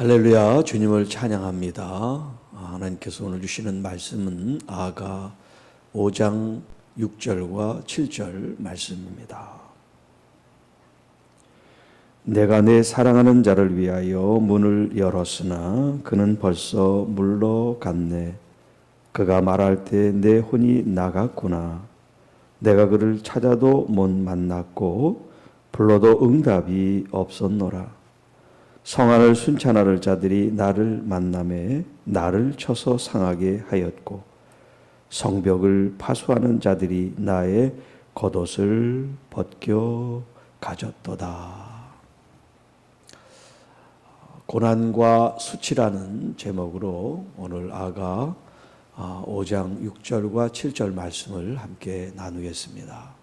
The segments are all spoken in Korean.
할렐루야 주님을 찬양합니다. 아, 하나님께서 오늘 주시는 말씀은 아가 5장 6절과 7절 말씀입니다. 내가 내 사랑하는 자를 위하여 문을 열었으나 그는 벌써 물러갔네. 그가 말할 때 내 혼이 나갔구나. 내가 그를 찾아도 못 만났고 불러도 응답이 없었노라. 성안을 순찬하를 자들이 나를 만남에 나를 쳐서 상하게 하였고 성벽을 파수하는 자들이 나의 겉옷을 벗겨 가졌도다. 고난과 수치라는 제목으로 오늘 아가 5장 6절과 7절 말씀을 함께 나누겠습니다.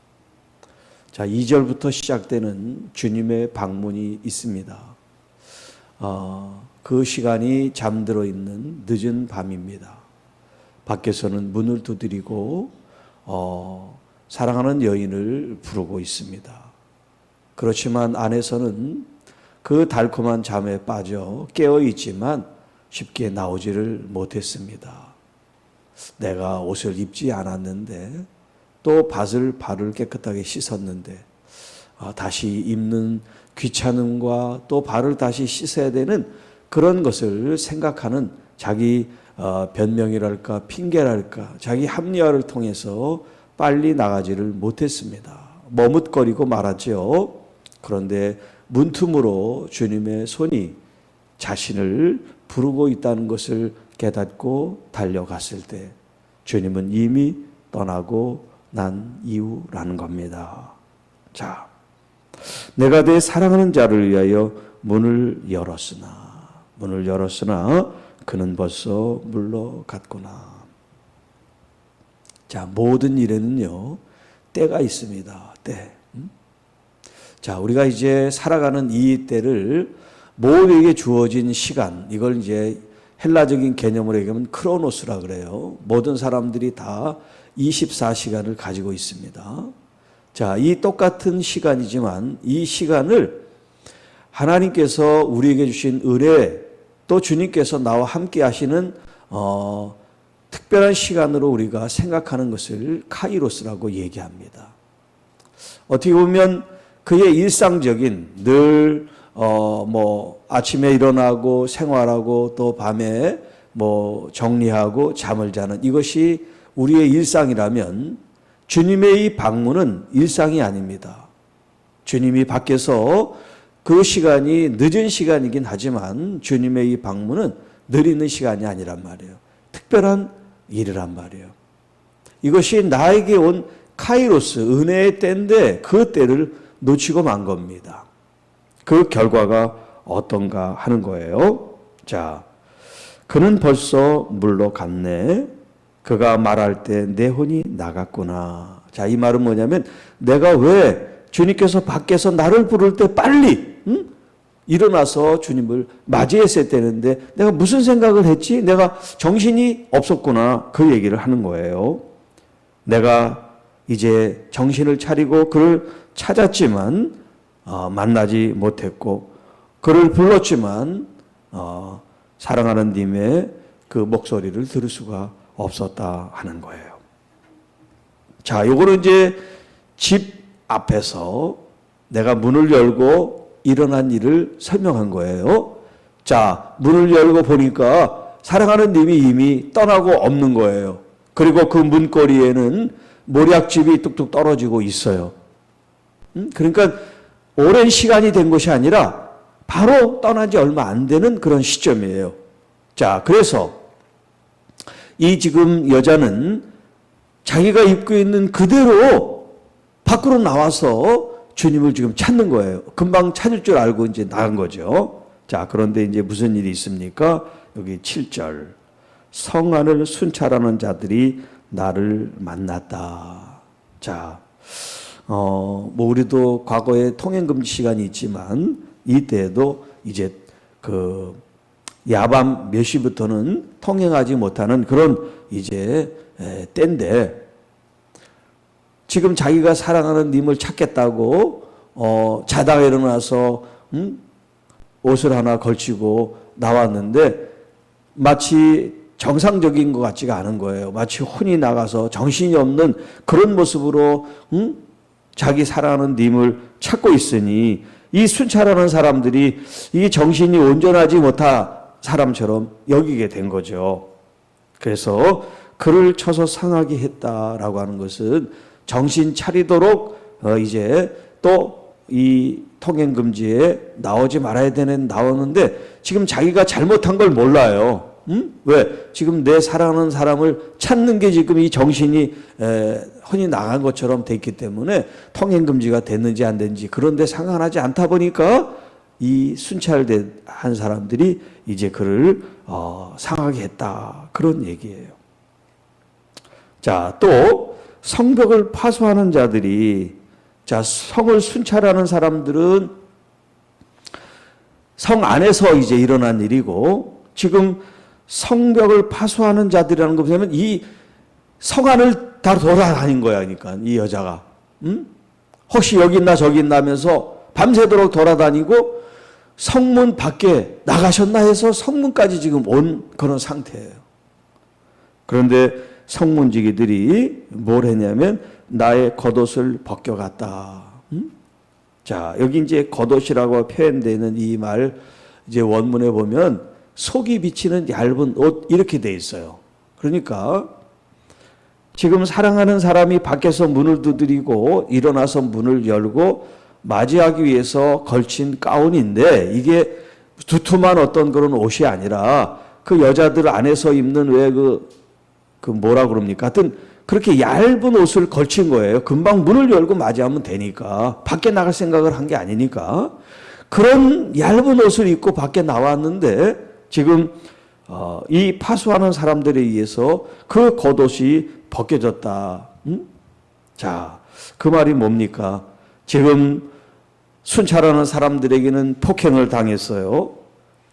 자, 2절부터 시작되는 주님의 방문이 있습니다. 어, 그 시간이 잠들어 있는 늦은 밤입니다. 밖에서는 문을 두드리고 어, 사랑하는 여인을 부르고 있습니다. 그렇지만 안에서는 그 달콤한 잠에 빠져 깨어 있지만 쉽게 나오지를 못했습니다. 내가 옷을 입지 않았는데 또 밭을 발을 깨끗하게 씻었는데 어, 다시 입는 귀찮음과 또 발을 다시 씻어야 되는 그런 것을 생각하는 자기 어, 변명이랄까 핑계랄까 자기 합리화를 통해서 빨리 나가지를 못했습니다. 머뭇거리고 말았지요. 그런데 문틈으로 주님의 손이 자신을 부르고 있다는 것을 깨닫고 달려갔을 때 주님은 이미 떠나고 난 이후라는 겁니다. 자, 내가 내 사랑하는 자를 위하여 문을 열었으나 문을 열었으나 그는 벌써 물러갔구나. 자, 모든 일에는요. 때가 있습니다. 때. 음? 자, 우리가 이제 살아가는 이 때를 모두에게 주어진 시간, 이걸 이제 헬라적인 개념으로 얘기하면 크로노스라 그래요. 모든 사람들이 다 24시간을 가지고 있습니다. 자, 이 똑같은 시간이지만 이 시간을 하나님께서 우리에게 주신 은혜 또 주님께서 나와 함께 하시는 어, 특별한 시간으로 우리가 생각하는 것을 카이로스라고 얘기합니다. 어떻게 보면 그의 일상적인 늘 어, 뭐 아침에 일어나고 생활하고 또 밤에 뭐 정리하고 잠을 자는 이것이 우리의 일상이라면 주님의 이 방문은 일상이 아닙니다. 주님이 밖에서 그 시간이 늦은 시간이긴 하지만 주님의 이 방문은 느리는 시간이 아니란 말이에요. 특별한 일이란 말이에요. 이것이 나에게 온 카이로스, 은혜의 때인데 그 때를 놓치고 만 겁니다. 그 결과가 어떤가 하는 거예요. 자, 그는 벌써 물러갔네. 그가 말할 때 내 혼이 나갔구나. 자, 이 말은 뭐냐면 내가 왜 주님께서 밖에서 나를 부를 때 빨리 응? 일어나서 주님을 맞이했어야 되는데 내가 무슨 생각을 했지? 내가 정신이 없었구나. 그 얘기를 하는 거예요. 내가 이제 정신을 차리고 그를 찾았지만 어, 만나지 못했고 그를 불렀지만 어, 사랑하는 님의 그 목소리를 들을 수가 없었다 하는 거예요. 자, 요거는 이제 집 앞에서 내가 문을 열고 일어난 일을 설명한 거예요. 자, 문을 열고 보니까 사랑하는 님이 이미 떠나고 없는 거예요. 그리고 그 문고리에는 모략집이 뚝뚝 떨어지고 있어요. 음? 그러니까 오랜 시간이 된 것이 아니라 바로 떠난 지 얼마 안 되는 그런 시점이에요. 자, 그래서 이 지금 여자는 자기가 입고 있는 그대로 밖으로 나와서 주님을 지금 찾는 거예요. 금방 찾을 줄 알고 이제 나간 거죠. 자, 그런데 이제 무슨 일이 있습니까? 여기 7절. 성 안을 순찰하는 자들이 나를 만났다. 자, 어, 뭐 우리도 과거에 통행금지 시간이 있지만 이때에도 이제 그 야밤 몇 시부터는 통행하지 못하는 그런 이제 때인데 지금 자기가 사랑하는 님을 찾겠다고 어, 자다가 일어나서 음? 옷을 하나 걸치고 나왔는데 마치 정상적인 것 같지가 않은 거예요. 마치 혼이 나가서 정신이 없는 그런 모습으로 응? 자기 사랑하는 님을 찾고 있으니 이 순찰하는 사람들이 이 정신이 온전하지 못한 사람처럼 여기게 된 거죠. 그래서 그를 쳐서 상하게 했다라고 하는 것은 정신 차리도록 어 이제 또 이 통행 금지에 나오지 말아야 되는 나오는데 지금 자기가 잘못한 걸 몰라요. 음? 왜? 지금 내 사랑하는 사람을 찾는 게 지금 이 정신이 에, 혼이 나간 것처럼 됐기 때문에 통행 금지가 됐는지 안 됐는지 그런데 상관하지 않다 보니까 이 순찰된 한 사람들이 이제 그를 어, 상하게 했다 그런 얘기예요. 자, 또 성벽을 파수하는 자들이 자, 성을 순찰하는 사람들은 성 안에서 이제 일어난 일이고 지금 성벽을 파수하는 자들이라는 거 보면 이 성안을 다 돌아다닌 거야, 그러니까 이 여자가. 음? 혹시 여기 있나 저기 있나 하면서 밤새도록 돌아다니고 성문 밖에 나가셨나 해서 성문까지 지금 온 그런 상태예요. 그런데 성문지기들이 뭘 했냐면 나의 겉옷을 벗겨갔다. 음? 자, 여기 이제 겉옷이라고 표현되는 이 말 이제 원문에 보면 속이 비치는 얇은 옷 이렇게 돼 있어요. 그러니까 지금 사랑하는 사람이 밖에서 문을 두드리고 일어나서 문을 열고 맞이하기 위해서 걸친 가운인데 이게 두툼한 어떤 그런 옷이 아니라 그 여자들 안에서 입는 왜그 그 뭐라 그럽니까? 하여튼 그렇게 얇은 옷을 걸친 거예요. 금방 문을 열고 맞이하면 되니까 밖에 나갈 생각을 한 게 아니니까 그런 얇은 옷을 입고 밖에 나왔는데 지금 어, 이 파수하는 사람들에 의해서 그 겉옷이 벗겨졌다. 음? 자, 그 말이 뭡니까? 지금 순찰하는 사람들에게는 폭행을 당했어요.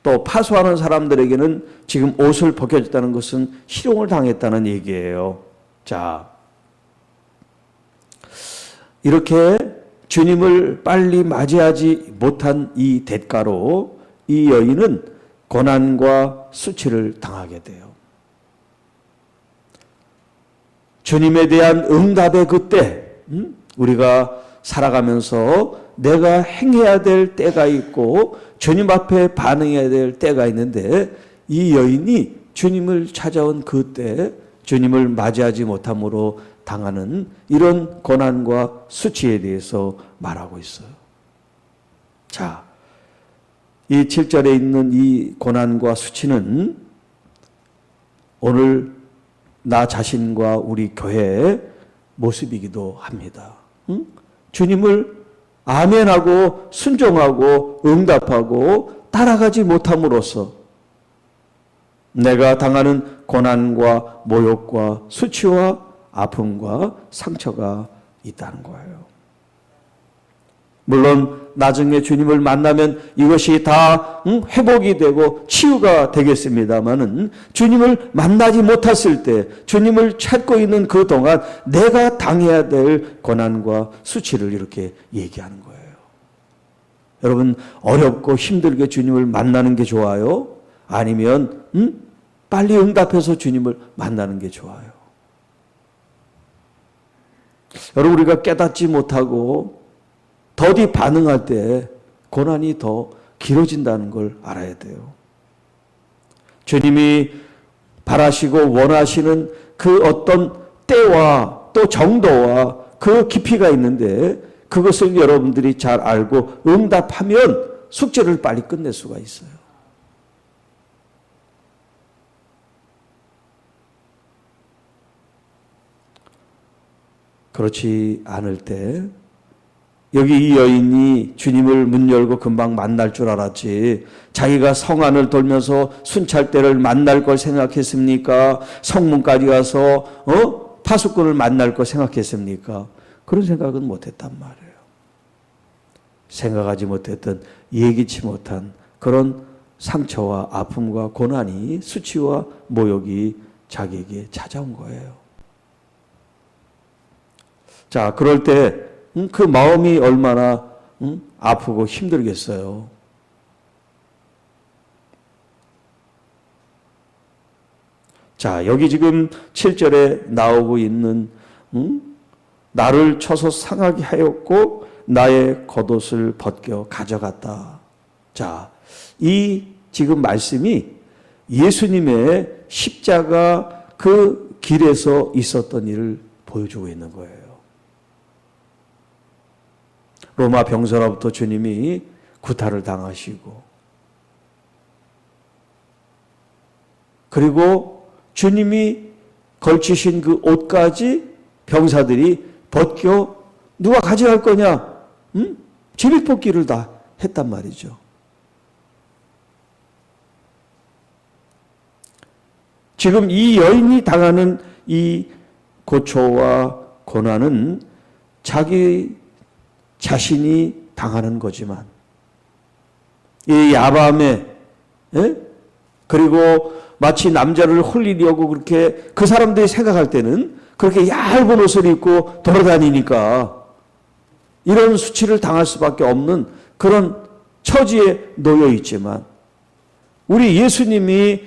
또 파수하는 사람들에게는 지금 옷을 벗겨졌다는 것은 희롱을 당했다는 얘기예요. 자, 이렇게 주님을 빨리 맞이하지 못한 이 대가로 이 여인은 고난과 수치를 당하게 돼요. 주님에 대한 응답의 그때, 음? 우리가 살아가면서 내가 행해야 될 때가 있고 주님 앞에 반응해야 될 때가 있는데 이 여인이 주님을 찾아온 그때 주님을 맞이하지 못함으로 당하는 이런 고난과 수치에 대해서 말하고 있어요. 자, 이 7절에 있는 이 고난과 수치는 오늘 나 자신과 우리 교회의 모습이기도 합니다. 응? 주님을 아멘하고 순종하고 응답하고 따라가지 못함으로써 내가 당하는 고난과 모욕과 수치와 아픔과 상처가 있다는 거예요. 물론 나중에 주님을 만나면 이것이 다 회복이 되고 치유가 되겠습니다만은 주님을 만나지 못했을 때 주님을 찾고 있는 그 동안 내가 당해야 될 고난과 수치를 이렇게 얘기하는 거예요. 여러분 어렵고 힘들게 주님을 만나는 게 좋아요? 아니면 음? 빨리 응답해서 주님을 만나는 게 좋아요. 여러분 우리가 깨닫지 못하고 더디 반응할 때 고난이 더 길어진다는 걸 알아야 돼요. 주님이 바라시고 원하시는 그 어떤 때와 또 정도와 그 깊이가 있는데 그것을 여러분들이 잘 알고 응답하면 숙제를 빨리 끝낼 수가 있어요. 그렇지 않을 때 여기 이 여인이 주님을 문 열고 금방 만날 줄 알았지. 자기가 성 안을 돌면서 순찰대를 만날 걸 생각했습니까? 성문까지 가서 어? 파수꾼을 만날 걸 생각했습니까? 그런 생각은 못했단 말이에요. 생각하지 못했던 예기치 못한 그런 상처와 아픔과 고난이 수치와 모욕이 자기에게 찾아온 거예요. 자, 그럴 때 그 마음이 얼마나 아프고 힘들겠어요. 자, 여기 지금 7절에 나오고 있는 음? 나를 쳐서 상하게 하였고 나의 겉옷을 벗겨 가져갔다. 자, 이 지금 말씀이 예수님의 십자가 그 길에서 있었던 일을 보여주고 있는 거예요. 로마 병사로부터 주님이 구타를 당하시고, 그리고 주님이 걸치신 그 옷까지 병사들이 벗겨 누가 가져갈 거냐? 응? 제비뽑기를 다 했단 말이죠. 지금 이 여인이 당하는 이 고초와 고난은 자기 자신이 당하는 거지만 이 야밤에 예? 그리고 마치 남자를 홀리려고 그렇게 그 사람들이 생각할 때는 그렇게 얇은 옷을 입고 돌아다니니까 이런 수치를 당할 수밖에 없는 그런 처지에 놓여 있지만 우리 예수님이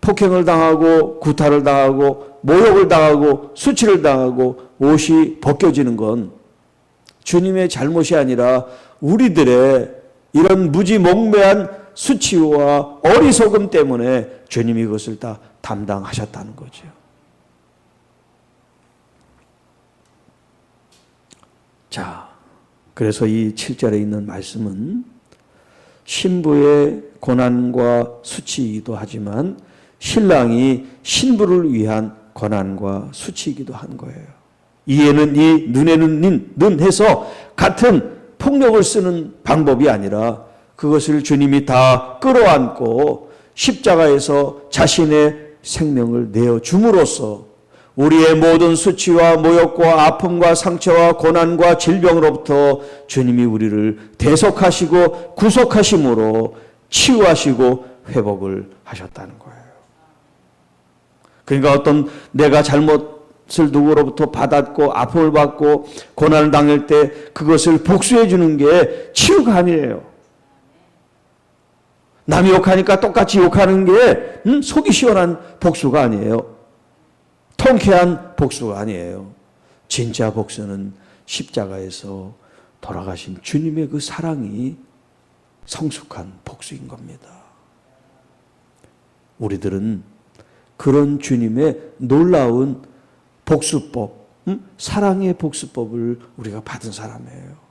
폭행을 당하고 구타를 당하고 모욕을 당하고 수치를 당하고 옷이 벗겨지는 건 주님의 잘못이 아니라 우리들의 이런 무지몽매한 수치와 어리석음 때문에 주님이 그것을 다 담당하셨다는 거죠. 자, 그래서 이 7절에 있는 말씀은 신부의 고난과 수치이기도 하지만 신랑이 신부를 위한 고난과 수치이기도 한 거예요. 이에는 이 눈에는 닌, 눈 해서 같은 폭력을 쓰는 방법이 아니라 그것을 주님이 다 끌어안고 십자가에서 자신의 생명을 내어 줌으로써 우리의 모든 수치와 모욕과 아픔과 상처와 고난과 질병으로부터 주님이 우리를 대속하시고 구속하심으로 치유하시고 회복을 하셨다는 거예요. 그러니까 어떤 내가 잘못 을 누구로부터 받았고 아픔을 받고 고난을 당할 때 그것을 복수해 주는 게 치유가 아니에요. 남이 욕하니까 똑같이 욕하는 게 음, 속이 시원한 복수가 아니에요. 통쾌한 복수가 아니에요. 진짜 복수는 십자가에서 돌아가신 주님의 그 사랑이 성숙한 복수인 겁니다. 우리들은 그런 주님의 놀라운 복수법, 음? 사랑의 복수법을 우리가 받은 사람이에요.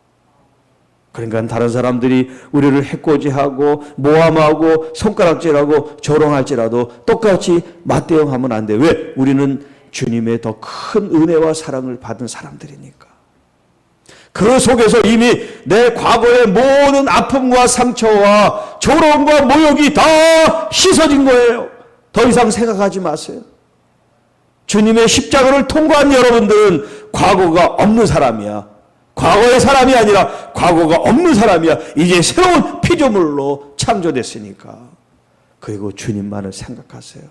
그러니까 다른 사람들이 우리를 해코지하고 모함하고 손가락질하고 조롱할지라도 똑같이 맞대응하면 안 돼. 왜? 우리는 주님의 더 큰 은혜와 사랑을 받은 사람들이니까. 그 속에서 이미 내 과거의 모든 아픔과 상처와 조롱과 모욕이 다 씻어진 거예요. 더 이상 생각하지 마세요. 주님의 십자가를 통과한 여러분들은 과거가 없는 사람이야. 과거의 사람이 아니라 과거가 없는 사람이야. 이제 새로운 피조물로 창조됐으니까. 그리고 주님만을 생각하세요.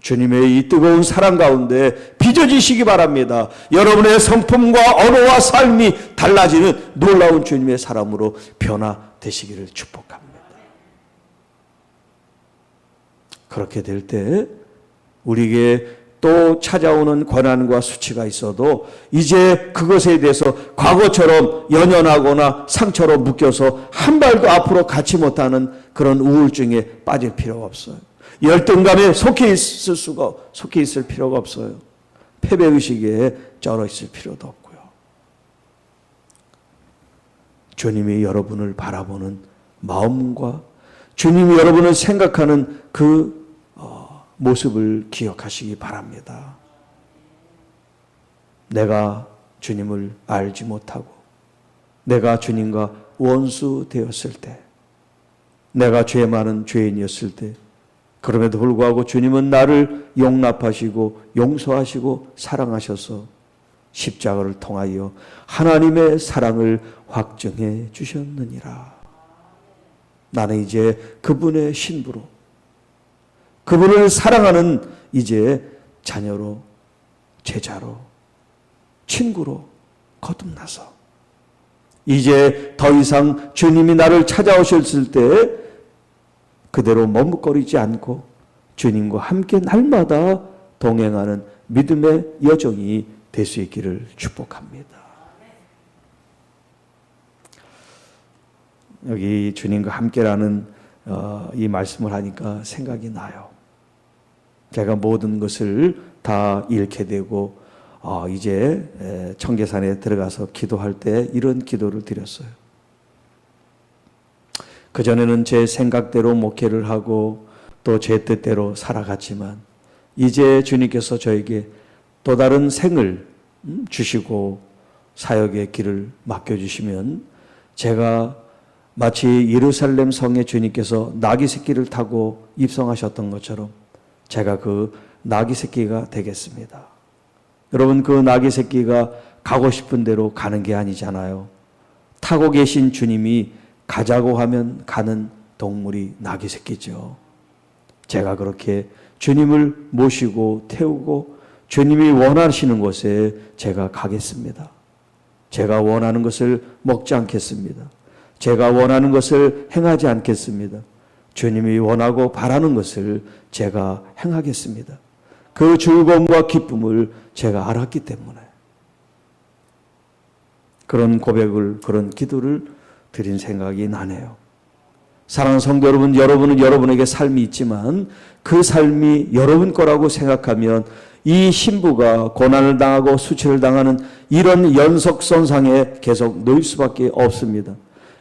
주님의 이 뜨거운 사랑 가운데 빚어지시기 바랍니다. 여러분의 성품과 언어와 삶이 달라지는 놀라운 주님의 사람으로 변화되시기를 축복합니다. 그렇게 될 때 우리에게 또 찾아오는 권한과 수치가 있어도 이제 그것에 대해서 과거처럼 연연하거나 상처로 묶여서 한 발도 앞으로 가지 못하는 그런 우울증에 빠질 필요가 없어요. 열등감에 속해 있을 수가 속해 있을 필요가 없어요. 패배 의식에 쩔어 있을 필요도 없고요. 주님이 여러분을 바라보는 마음과 주님이 여러분을 생각하는 그 어, 모습을 기억하시기 바랍니다. 내가 주님을 알지 못하고 내가 주님과 원수 되었을 때 내가 죄 많은 죄인이었을 때 그럼에도 불구하고 주님은 나를 용납하시고 용서하시고 사랑하셔서 십자가를 통하여 하나님의 사랑을 확증해 주셨느니라. 나는 이제 그분의 신부로 그분을 사랑하는 이제 자녀로 제자로 친구로 거듭나서 이제 더 이상 주님이 나를 찾아오셨을 때 그대로 머뭇거리지 않고 주님과 함께 날마다 동행하는 믿음의 여정이 될 수 있기를 축복합니다. 여기 주님과 함께라는 어, 이 말씀을 하니까 생각이 나요. 제가 모든 것을 다 잃게 되고 어, 이제 에, 청계산에 들어가서 기도할 때 이런 기도를 드렸어요. 그 전에는 제 생각대로 목회를 하고 또 제 뜻대로 살아갔지만 이제 주님께서 저에게 또 다른 생을 음, 주시고 사역의 길을 맡겨주시면 제가 마치 예루살렘 성에 주님께서 나귀 새끼를 타고 입성하셨던 것처럼 제가 그 나귀 새끼가 되겠습니다. 여러분 그 나귀 새끼가 가고 싶은 대로 가는 게 아니잖아요. 타고 계신 주님이 가자고 하면 가는 동물이 나귀 새끼죠. 제가 그렇게 주님을 모시고 태우고 주님이 원하시는 곳에 제가 가겠습니다. 제가 원하는 것을 먹지 않겠습니다. 제가 원하는 것을 행하지 않겠습니다. 주님이 원하고 바라는 것을 제가 행하겠습니다. 그 즐거움과 기쁨을 제가 알았기 때문에 그런 고백을 그런 기도를 드린 생각이 나네요. 사랑하는 성도 여러분, 여러분은 여러분에게 삶이 있지만 그 삶이 여러분 거라고 생각하면 이 신부가 고난을 당하고 수치를 당하는 이런 연속선상에 계속 놓일 수밖에 없습니다.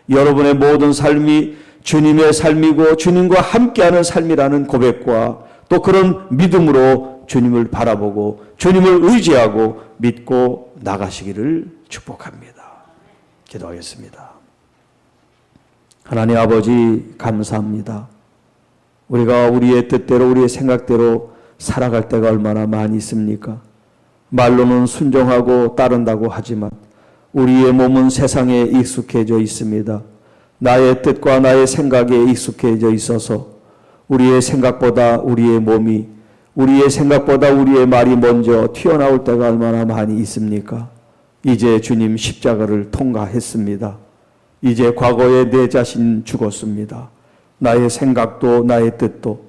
여러분의 모든 삶이 주님의 삶이고 주님과 함께하는 삶이라는 고백과 또 그런 믿음으로 주님을 바라보고 주님을 의지하고 믿고 나가시기를 축복합니다. 기도하겠습니다. 하나님 아버지 감사합니다. 우리가 우리의 뜻대로 우리의 생각대로 살아갈 때가 얼마나 많이 있습니까? 말로는 순종하고 따른다고 하지만 우리의 몸은 세상에 익숙해져 있습니다. 나의 뜻과 나의 생각에 익숙해져 있어서 우리의 생각보다 우리의 몸이 우리의 생각보다 우리의 말이 먼저 튀어나올 때가 얼마나 많이 있습니까? 이제 주님 십자가를 통과했습니다. 이제 과거에 내 자신 죽었습니다. 나의 생각도 나의 뜻도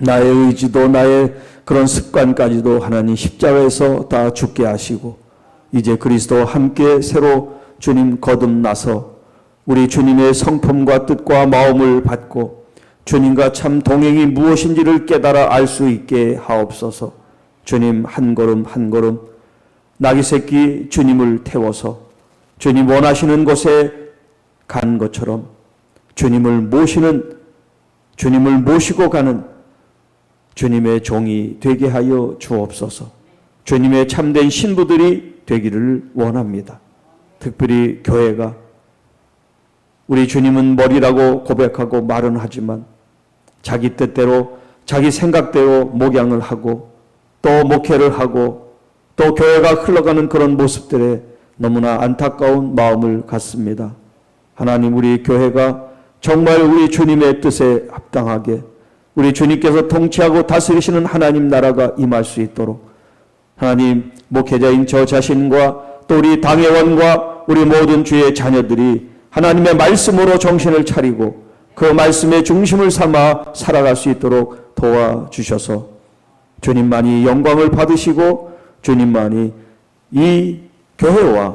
나의 의지도 나의 그런 습관까지도 하나님 십자가에서 다 죽게 하시고 이제 그리스도와 함께 새로 주님 거듭나서 우리 주님의 성품과 뜻과 마음을 받고 주님과 참 동행이 무엇인지를 깨달아 알 수 있게 하옵소서. 주님 한 걸음 한 걸음 나귀 새끼 주님을 태워서 주님 원하시는 곳에 간 것처럼 주님을 모시는 주님을 모시고 가는 주님의 종이 되게 하여 주옵소서. 주님의 참된 신부들이 되기를 원합니다. 특별히 교회가 우리 주님은 머리라고 고백하고 말은 하지만 자기 뜻대로 자기 생각대로 목양을 하고 또 목회를 하고 또 교회가 흘러가는 그런 모습들에 너무나 안타까운 마음을 갖습니다. 하나님 우리 교회가 정말 우리 주님의 뜻에 합당하게 우리 주님께서 통치하고 다스리시는 하나님 나라가 임할 수 있도록 하나님 목회자인 저 자신과 또 우리 당회원과 우리 모든 주의 자녀들이 하나님의 말씀으로 정신을 차리고 그 말씀의 중심을 삼아 살아갈 수 있도록 도와주셔서 주님만이 영광을 받으시고 주님만이 이 교회와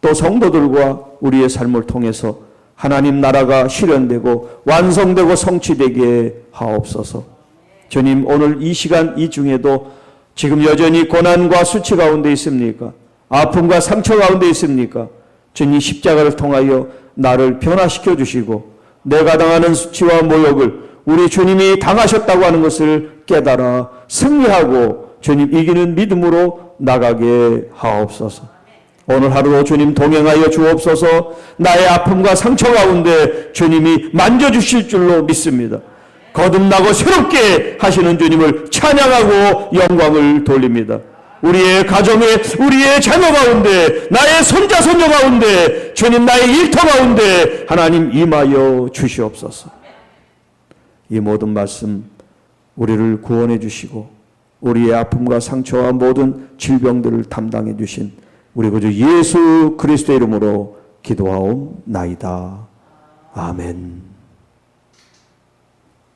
또 성도들과 우리의 삶을 통해서 하나님 나라가 실현되고 완성되고 성취되게 하옵소서. 주님 오늘 이 시간 이 중에도 지금 여전히 고난과 수치 가운데 있습니까? 아픔과 상처 가운데 있습니까? 주님 십자가를 통하여 나를 변화시켜 주시고 내가 당하는 수치와 모욕을 우리 주님이 당하셨다고 하는 것을 깨달아 승리하고 주님 이기는 믿음으로 나가게 하옵소서. 오늘 하루도 주님 동행하여 주옵소서 나의 아픔과 상처 가운데 주님이 만져주실 줄로 믿습니다. 거듭나고 새롭게 하시는 주님을 찬양하고 영광을 돌립니다. 우리의 가정에 우리의 자녀 가운데 나의 손자 손녀 가운데 주님 나의 일터 가운데 하나님 임하여 주시옵소서. 이 모든 말씀 우리를 구원해 주시고 우리의 아픔과 상처와 모든 질병들을 담당해 주신 우리 구주 예수 그리스도의 이름으로 기도하옵나이다. 아멘.